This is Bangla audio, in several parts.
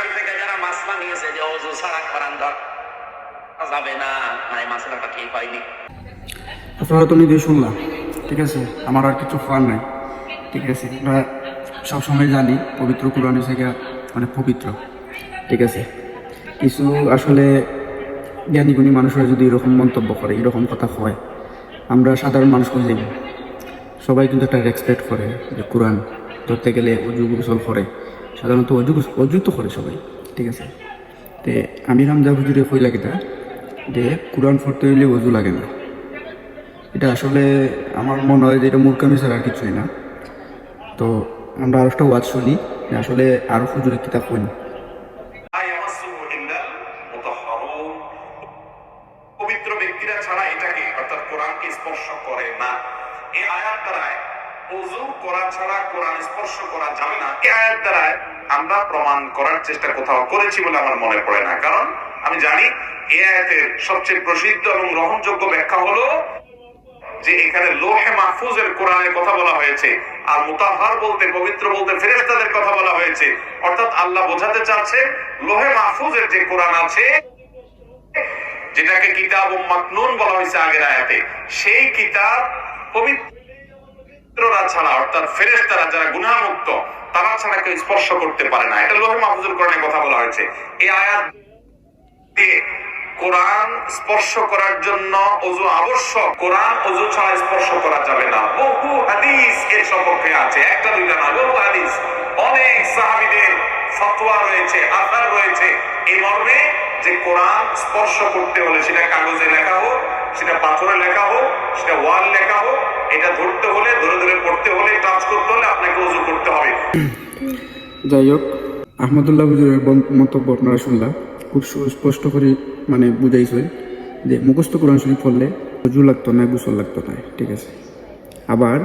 এখান থেকে যারা মাসলা নিয়েছে যে অজু ছাড়া কোরআন ধর যাবে না। না এই মাসলাটা ঠিক হয়নি আপনারা তো নিজেই শুনলাম, ঠিক আছে? আমার আর কিছু করার নাই, ঠিক আছে? আমরা সবসময় জানি, পবিত্র কোরআন গিয়া মানে পবিত্র, ঠিক আছে? কিছু আসলে জ্ঞানী গুণী মানুষরা যদি এরকম মন্তব্য করে, এরকম কথা হয় আমরা সাধারণ মানুষ করে সবাই কিন্তু একটা রেসপেক্ট করে যে কোরআন ধরতে গেলে অজু গোসল করে। সাধারণত অজু অজু তো করে সবাই, ঠিক আছে? তে আমি রামজা হুজুরে কই লাগে তা যে কোরআন পড়তে হইলে অজু লাগে না। এটা আসলে আমার মনে হয় যে এটা মূর্খামি ছাড়া আর কিছুই না। তো আমরা আরও একটা ওয়াজ শুনি আসলে আরও হুজুরে কিতাব পড়ি। পবিত্র ব্যক্তিরা ছাড়া এটাকে অর্থাৎ কোরআনকে স্পর্শ করে না। এই ওযু করা ছাড়া, কোরআন স্পর্শ করা যাবে না। এই আয়াত দ্বারায় আমরা প্রমাণ করার চেষ্টা কোথাও করেছি বলে আমার মনে পড়ে না। কারণ আমি জানি এই আয়াতের সবচেয়ে প্রসিদ্ধ এবং গ্রহণযোগ্য ব্যাখ্যা হলো যে এখানে লোহে মাহফুজের কোরআনের কথা বলা হয়েছে, আর মুতাহার বলতে, পবিত্র বলতে ফেরেশতাদের কথা বলা হয়েছে। অর্থাৎ আল্লাহ বোঝাতে চাচ্ছে লোহে মাহফুজের যে কোরআন আছে, যেটাকে কিতাব ও মাকনুন বলা হয়েছে আগের আয়াতে, সেই কিতাব পবিত্ররা ছাড়া, অর্থাৎ ফেরেশতারা যারা গুনাহমুক্ত, তারা ছাড়া কেউ স্পর্শ করতে পারে না। এটা লোহে মাহফুজের কোরআনের কথা বলা হয়েছে। এই আয়াত কোরআন স্পর্শ করার জন্য অজু আবশ্যক। কোরআন অজু ছাড়া স্পর্শ করা যাবে না। বহু হাদিস এর সপক্ষে আছে। একটা, দুইটা না, বহু হাদিস। অনেক সাহাবিদের ফতোয়া রয়েছে রয়েছে। এই মর্মে যে কোরআন স্পর্শ করতে হলে সেটা কাগজে লেখা হোক সেটা পাথরে লেখা হোক, সেটা ওয়াল লেখা হোক, এটা ধরতে হলে, ধরে ধরে পড়তে হলে টাচ করতে হলে আপনাকে অজু করতে হবে। যাই হোক, আহমদুল্লাহ হুজুরের মন্তব্য আপনারা শুনলাম। খুব সুস্পষ্ট করে মানে বুঝাইছে যে মুখস্থ কোরআন শরীফ পড়লে অজু লাগতো না, গোসল লাগতো না, ঠিক আছে। আবার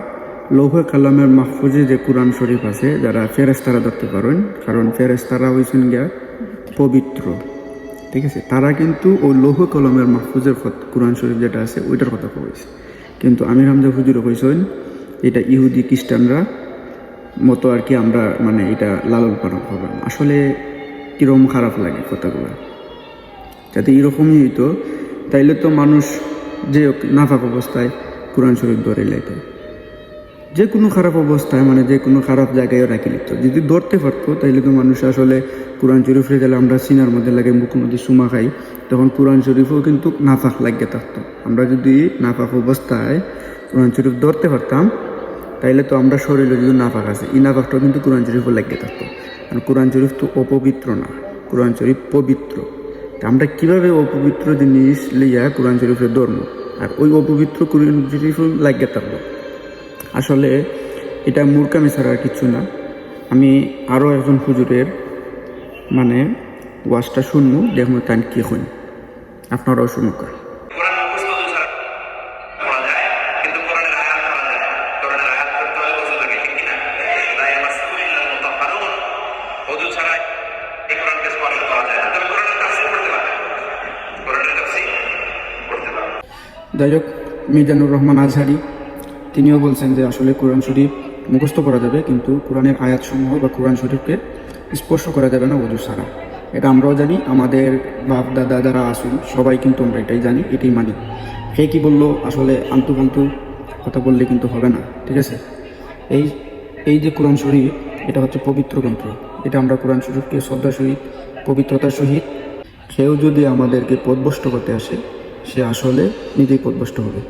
লৌহ কালামের মাহফুজে যে কোরআন শরীফ আছে, যারা ফেরেস্তারা ধরতে পারেন, কারণ ফেরেস্তারা হয়েছেন গিয়া পবিত্র। ঠিক আছে? তারা কিন্তু ওই লৌহ কলমের মাহফুজের কোরআন শরীফ যেটা আছে, ওইটার কথা কইছে। কিন্তু আমির হামজা হুজুরও কইছেন, এটা ইহুদি খ্রিস্টানরা মতো আর কি আমরা মানে এটা লালন পালন করলাম আসলে কীরকম খারাপ লাগে কথাগুলো। যাতে এরকমই হইতো, তাইলে তো মানুষ যে নাফাক অবস্থায় কোরআন শরীফ ধরে লাইত। যে কোনো খারাপ অবস্থায় মানে যে কোনো খারাপ জায়গায় রাখি লিখত যদি ধরতে পারতো, তাইলে তো মানুষ আসলে কোরআন শরীফ গেলে আমরা সিনার মধ্যে লাগে মুখ মধ্যে সুমা খাই, তখন কোরআন শরীফও কিন্তু নাফাক লাগিয়ে থাকতো। আমরা যদি নাফাক অবস্থায় কোরআন শরীফ ধরতে পারতাম, তাইলে তো আমরা শরীরে যদি নাফাক আছে, এই নাফাকটাও কিন্তু কোরআন শরীফও লাগিয়ে থাকতো। কারণ কোরআন শরীফ তো অপবিত্র না, কোরআন শরীফ পবিত্র। তা আমরা কীভাবে অপবিত্র জিনিস লইয়া কোরআন শরীফের ধর্ম? আর ওই অপবিত্র কোরআন শরীফ লাগিয়ে থাকব আসলে এটা মূর্খামি ছাড়া আর কিছু না। আমি আরও একজন হুজুরের মানে ওয়াজটা শুনব দেখুন তাই কি হন আপনারাও শুনুক। যাই হোক মিজানুর রহমান আজহারি তিনিও বলছেন যে আসলে কোরআন শরীফ মুখস্থ করা যাবে, কিন্তু কোরআনের আয়াতসমূহ বা কোরআন শরীফকে স্পর্শ করা যাবে না অজু ছাড়া। এটা আমরাও জানি, আমাদের বাপ, দাদা যারা আসুন সবাই কিন্তু আমরা এটাই জানি, এটাই মানি। কে কী বলল, আসলে আন্তু ফান্তু কথা বললে কিন্তু হবে না, ঠিক আছে? এই এই যে কোরআন শরীফ, এটা হচ্ছে পবিত্র গ্রন্থ। এটা আমরা কোরআন শরীফকে শ্রদ্ধা সহিত, পবিত্রতার সহিত, কেউ যদি আমাদেরকে পদভষ্ট করতে আসে, সে আসলে নিজেই পদভষ্ট হবে।